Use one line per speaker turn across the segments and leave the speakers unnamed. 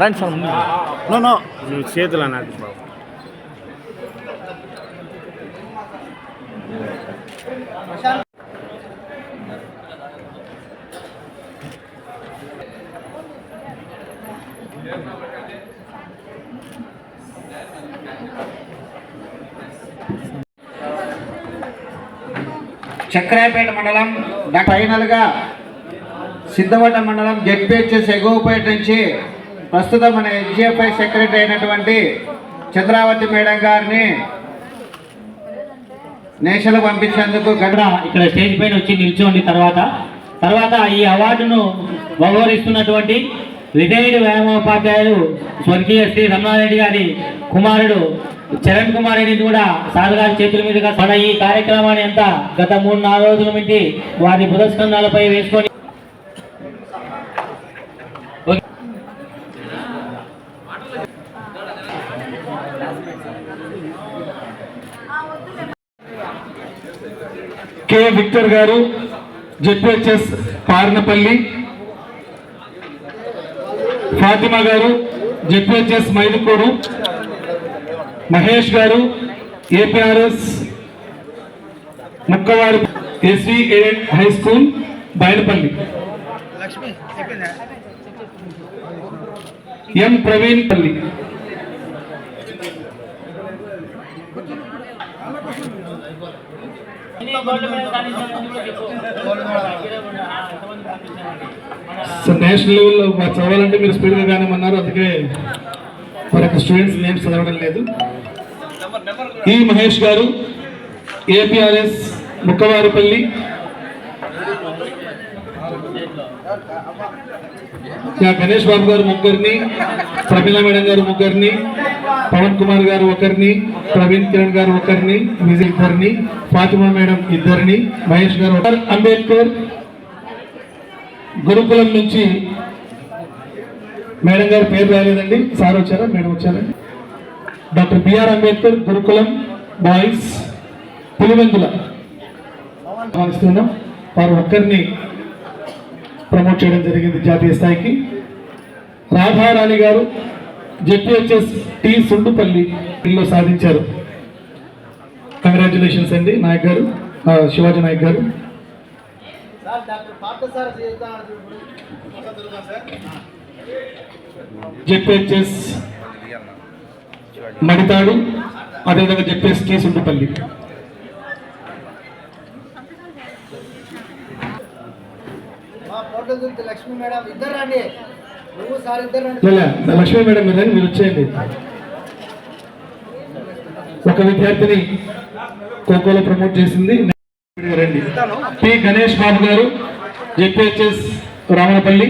రండి సార్ ముందు
no no
నువ్వు చేతులు బాబు.
చక్రాయపేట మండలం ఫైనల్గా సిద్ధవట మండలం జడ్పిహెచ్ఎస్ ఎగువపేట నుంచి ప్రస్తుతం మన ఎస్జిఎఫ్ఐ సెక్రటరీ అయినటువంటి చంద్రావతి మేడం గారిని నేషనల్ పంపించేందుకు గడ్డ
ఇక్కడ స్టేజ్ పైన వచ్చి నిల్చోండి తర్వాత. తర్వాత ఈ అవార్డును బహోరిస్తున్నటువంటి రిటైర్డ్ వ్యాయామోపాధ్యాయులు స్వర్గీయ శ్రీ రమణారెడ్డి గారి కుమారుడు చరణ్ కుమార్ రెడ్డిని కూడా సార్ గారి చేతుల మీదుగా మన ఈ కార్యక్రమాన్ని అంతా గత మూడు నాలుగు రోజుల నుండి వారి పురస్కరణలపై వేసుకొని
K Victor garu ZPHS Parnapalli. Fatima garu ZPHS Mydukur. Mahesh garu APRS ముక్కవారి SV aid high school Bayalupalli M Praveen పల్లి. సో నేషనల్ లెవెల్లో మాకు చదవాలంటే మీరు స్పీడ్గా కానిమన్నారు అందుకే మరి యొక్క స్టూడెంట్స్ నేమ్స్ చదవడం లేదు. ఈ మహేష్ గారు ఏపీఆర్ఎస్ ముక్కవారిపల్లి. గణేష్ బాబు గారు ముగ్గురిని ప్రమీలా మేడం గారు ముగ్గురిని పవన్ కుమార్ గారు ఒకరిని ప్రవీణ్ కిరణ్ గారు ఒకరిని విజయ్ ఇద్దరిని ఫాతిమా మేడం ఇద్దరిని మహేష్ గారు అంబేద్కర్ గురుకులం నుంచి మేడం గారి పేరు రాలేదండి. సార్ వచ్చారా? మేడం వచ్చారా? డాక్టర్ బిఆర్ అంబేద్కర్ గురుకులం బాయ్స్ పులివెందుల. భావిస్తున్నాం వారు ఒక్కరిని ప్రమోట్ చేయడం జరిగింది జాతీయ స్థాయికి. రాధారాణి గారు జెడ్పిహెచ్ఎస్ టి సుండుపల్లి ఇల్లు సాధించారు. కంగ్రాచులేషన్స్ అండి నాయక్ గారు శివాజీ నాయక్ గారు. జెడ్పిహెచ్ఎస్ మడితాడు అదేవిధంగా ZPH T Sundupalli.
Lakshmi madam ఇద్దరు రండి.
లక్ష్మీ మేడం మీద మీరు వచ్చేయండి. ఒక విద్యార్థిని ఖోఖోలో ప్రమోట్ చేసింది. రండి. పి. గణేష్ బాబు గారు ZPHS Ramanapalli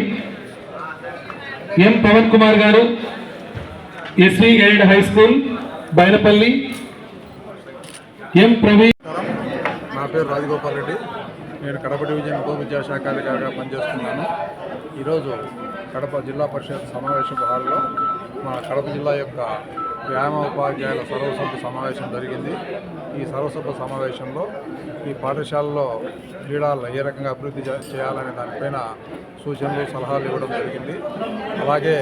M. Pavan Kumar garu SV aid high school Bainapalli. M. Praveen
నా పేరు రాజగోపాల్ రెడ్డి. నేను కడప డివిజన్ ఉప విద్యాశాఖ అధికారిగా పనిచేస్తున్నాను. ఈరోజు కడప జిల్లా పరిషత్ సమావేశపు హాల్లో మా కడప జిల్లా యొక్క వ్యాయామ ఉపాధ్యాయుల సర్వసభ సమావేశం జరిగింది. ఈ సర్వసభ సమావేశంలో ఈ పాఠశాలలో క్రీడలు ఏ రకంగా అభివృద్ధి చేయాలనే దానిపైన సూచనలు సలహాలు ఇవ్వడం జరిగింది. అలాగే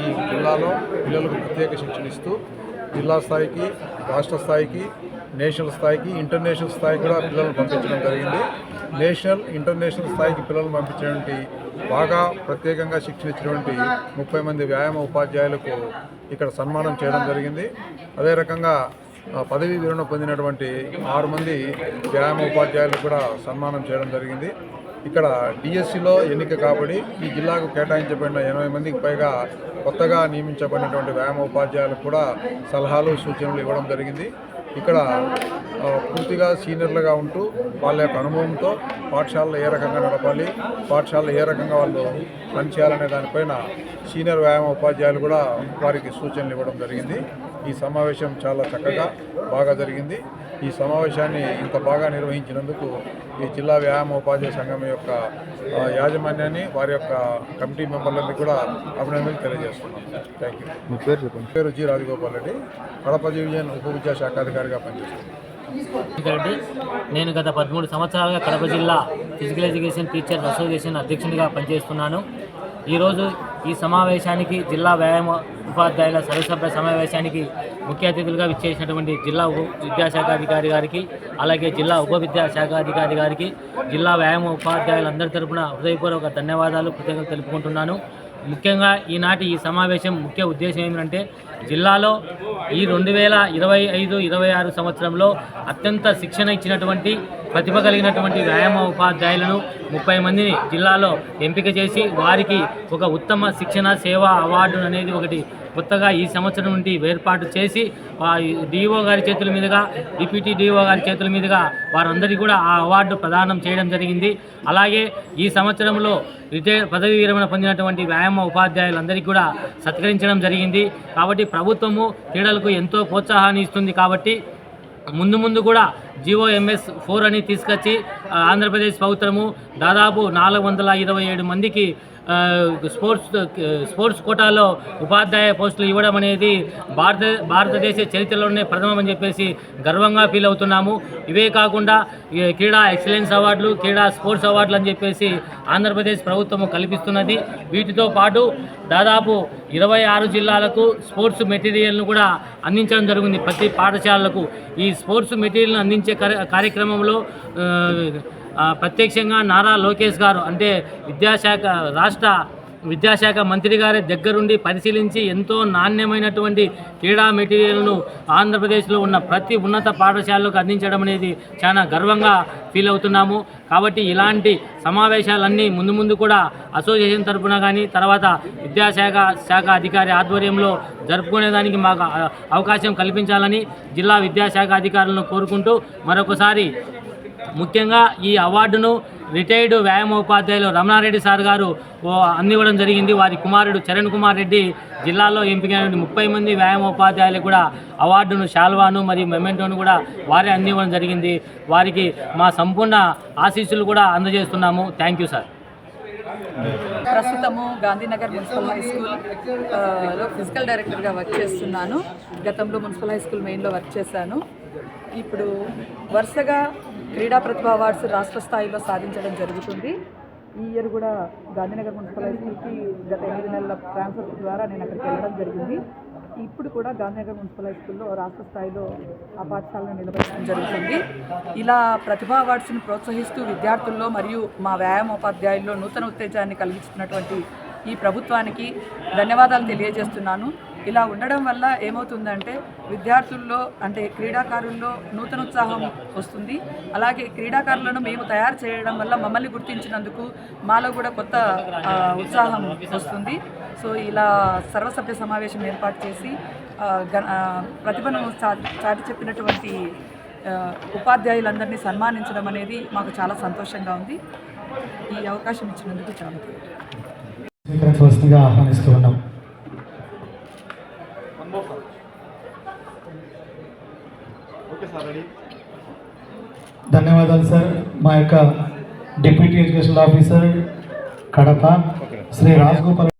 ఈ జిల్లాలో పిల్లలకు ప్రత్యేక శిక్షణ ఇస్తూ జిల్లా స్థాయికి రాష్ట్ర స్థాయికి నేషనల్ స్థాయికి ఇంటర్నేషనల్ స్థాయికి కూడా పిల్లలను పంపించడం జరిగింది. నేషనల్ ఇంటర్నేషనల్ స్థాయికి పిల్లలను పంపించినటువంటి బాగా ప్రత్యేకంగా శిక్షణ ఇచ్చినటువంటి ముప్పై మంది వ్యాయామ ఉపాధ్యాయులకు ఇక్కడ సన్మానం చేయడం జరిగింది. అదే రకంగా పదవి పదవీ విరమణ పొందినటువంటి ఆరు మంది వ్యాయామ ఉపాధ్యాయులకు కూడా సన్మానం చేయడం జరిగింది. ఇక్కడ డిఎస్సిలో ఎన్నిక కాబడి ఈ జిల్లాకు కేటాయించబడిన ఎనభై మందికి పైగా కొత్తగా నియమించబడినటువంటి వ్యాయామ ఉపాధ్యాయులకు కూడా సలహాలు సూచనలు ఇవ్వడం జరిగింది. ఇక్కడ పూర్తిగా సీనియర్లుగా ఉంటూ వాళ్ళ యొక్క అనుభవంతో పాఠశాలలో ఏ రకంగా నడపాలి పాఠశాలలో ఏ రకంగా వాళ్ళు పనిచేయాలనే దానిపైన సీనియర్ వ్యాయామ ఉపాధ్యాయులు కూడా వారికి సూచనలు ఇవ్వడం జరిగింది. ఈ సమావేశం చాలా చక్కగా బాగా జరిగింది. ఈ సమావేశాన్ని ఇంత బాగా నిర్వహించినందుకు ఈ జిల్లా వ్యాయామ ఉపాధ్యాయ సంఘం యొక్క యాజమాన్యాన్ని వారి యొక్క కమిటీ మెంబర్లని కూడా అభినందనలు తెలియజేస్తున్నాను థ్యాంక్ యూ మీ పేరు చెప్పండి. పేరు జి రాజగోపాల్ రెడ్డి. కడప డివిజన్ ఉప విద్యా శాఖాధికారిగా పనిచేస్తున్నాను
రెడ్డి నేను గత పదమూడు సంవత్సరాలుగా కడప జిల్లా ఫిజికల్ ఎడ్యుకేషన్ టీచర్స్ అసోసియేషన్ అధ్యక్షునిగా పనిచేస్తున్నాను. ఈరోజు ఈ సమావేశానికి జిల్లా వ్యాయామ ఉపాధ్యాయుల సర్వసభ్య సమావేశానికి ముఖ్య అతిథులుగా విచ్చేసినటువంటి జిల్లా ఉప విద్యాశాఖ అధికారి గారికి అలాగే జిల్లా ఉప విద్యాశాఖ అధికారి గారికి జిల్లా వ్యాయామ ఉపాధ్యాయులందరి తరపున హృదయపూర్వక ధన్యవాదాలు కృతజ్ఞతలు తెలుపుకుంటున్నాను. ముఖ్యంగా ఈనాటి ఈ సమావేశం ముఖ్య ఉద్దేశం ఏమిటంటే జిల్లాలో ఈ రెండు వేల ఇరవై ఐదు ఇరవై ఆరు సంవత్సరంలో అత్యంత శిక్షణ ఇచ్చినటువంటి ప్రతిభ కలిగినటువంటి వ్యాయామ ఉపాధ్యాయులను ముప్పై మందిని జిల్లాలో ఎంపిక చేసి వారికి ఒక ఉత్తమ శిక్షణ సేవా అవార్డు అనేది ఒకటి కొత్తగా ఈ సంవత్సరం నుండి ఏర్పాటు చేసి డిఓ గారి చేతుల మీదుగా డిప్యూటీ డిఓ గారి చేతుల మీదుగా వారందరికీ కూడా ఆ అవార్డు ప్రదానం చేయడం జరిగింది. అలాగే ఈ సంవత్సరంలో రిటైర్ పదవి విరమణ పొందినటువంటి వ్యాయామ ఉపాధ్యాయులందరికీ కూడా సత్కరించడం జరిగింది. కాబట్టి ప్రభుత్వము క్రీడలకు ఎంతో ప్రోత్సాహాన్ని ఇస్తుంది కాబట్టి ముందు ముందు కూడా జిఓఎంఎస్ ఫోర్ అని తీసుకొచ్చి ఆంధ్రప్రదేశ్ ప్రభుత్వము దాదాపు నాలుగు వందల ఇరవై ఏడు మందికి స్పోర్ట్స్ స్పోర్ట్స్ కోటాలో ఉపాధ్యాయ పోస్టులు ఇవ్వడం అనేది భారత భారతదేశ చరిత్రలోనే ప్రథమని చెప్పేసి గర్వంగా ఫీల్ అవుతున్నాము. ఇవే కాకుండా క్రీడా ఎక్సలెన్స్ అవార్డులు క్రీడా స్పోర్ట్స్ అవార్డులు అని చెప్పేసి ఆంధ్రప్రదేశ్ ప్రభుత్వము కల్పిస్తున్నది. వీటితో పాటు దాదాపు ఇరవై ఆరు జిల్లాలకు స్పోర్ట్స్ మెటీరియల్ను కూడా అందించడం జరిగింది ప్రతి పాఠశాలలకు ఈ స్పోర్ట్స్ మెటీరియల్ను అందించే కార్య- కార్యక్రమంలో ప్రత్యక్షంగా నారా లోకేష్ గారు అంటే విద్యాశాఖ రాష్ట్ర విద్యాశాఖ మంత్రి గారి దగ్గరుండి పరిశీలించి ఎంతో నాణ్యమైనటువంటి క్రీడా మెటీరియల్ను ఆంధ్రప్రదేశ్లో ఉన్న ప్రతి ఉన్నత పాఠశాలకు అందించడం అనేది చాలా గర్వంగా ఫీల్ అవుతున్నాము. కాబట్టి ఇలాంటి సమావేశాలన్నీ ముందు ముందు కూడా అసోసియేషన్ తరపున కానీ తర్వాత విద్యాశాఖ శాఖ అధికారి ఆధ్వర్యంలో జరుపుకునేదానికి మాకు అవకాశం కల్పించాలని జిల్లా విద్యాశాఖ అధికారులను కోరుకుంటూ మరొకసారి ముఖ్యంగా ఈ అవార్డును రిటైర్డ్ వ్యాయామోపాధ్యాయులు రమణారెడ్డి సార్ గారు ఓ అందివ్వడం జరిగింది. వారి కుమారుడు చరణ్ కుమార్ రెడ్డి జిల్లాలో ఎంపికైన ముప్పై మంది వ్యాయామోపాధ్యాయులు కూడా అవార్డును శాల్వాను మరియు మెమెంటోను కూడా వారే అందివ్వడం జరిగింది. వారికి మా సంపూర్ణ ఆశీస్సులు కూడా అందజేస్తున్నాము. Thank you sir.
ప్రస్తుతము గాంధీనగర్ మున్సిపల్ హై స్కూల్లో ఫిజికల్ డైరెక్టర్గా వర్క్ చేస్తున్నాను. గతంలో మున్సిపల్ హై స్కూల్ మెయిన్లో వర్క్ చేశాను. ఇప్పుడు వరుసగా క్రీడా ప్రతిభ అవార్డ్స్ రాష్ట్ర స్థాయిలో సాధించడం జరుగుతుంది. ఈ ఇయర్ కూడా గాంధీనగర్ మున్సిపాలిటీకి గత ఎనిమిది నెలల ట్రాన్స్ఫర్ ద్వారా నేను అక్కడికి వెళ్ళడం జరిగింది. ఇప్పుడు కూడా గాంధీనగర్ మున్సిపల్ హై స్కూల్లో రాష్ట్ర స్థాయిలో ఆ పాఠశాలను నిలబెట్టడం జరుగుతుంది. ఇలా ప్రతిభా అవార్డ్స్ని ప్రోత్సహిస్తూ విద్యార్థుల్లో మరియు మా వ్యాయామోపాధ్యాయుల్లో నూతన ఉత్తేజాన్ని కలిగిస్తున్నటువంటి ఈ ప్రభుత్వానికి ధన్యవాదాలు తెలియజేస్తున్నాను. ఇలా ఉండడం వల్ల ఏమవుతుందంటే విద్యార్థుల్లో అంటే క్రీడాకారుల్లో నూతన ఉత్సాహం వస్తుంది. అలాగే క్రీడాకారులను మేము తయారు చేయడం వల్ల మమ్మల్ని గుర్తించినందుకు మాలో కూడా కొత్త ఉత్సాహం వస్తుంది. సో ఇలా సర్వసభ్య సమావేశం ఏర్పాటు చేసి ప్రతిభను చాటి చెప్పినటువంటి ఉపాధ్యాయులందరినీ సన్మానించడం అనేది మాకు చాలా సంతోషంగా ఉంది. ఈ అవకాశం ఇచ్చినందుకు చాలా
ఆహ్వానిస్తూ ఉన్నాం. ధన్యవాదాలు సార్ మా యొక్క deputy education officer Kadapa Shri Rajagopal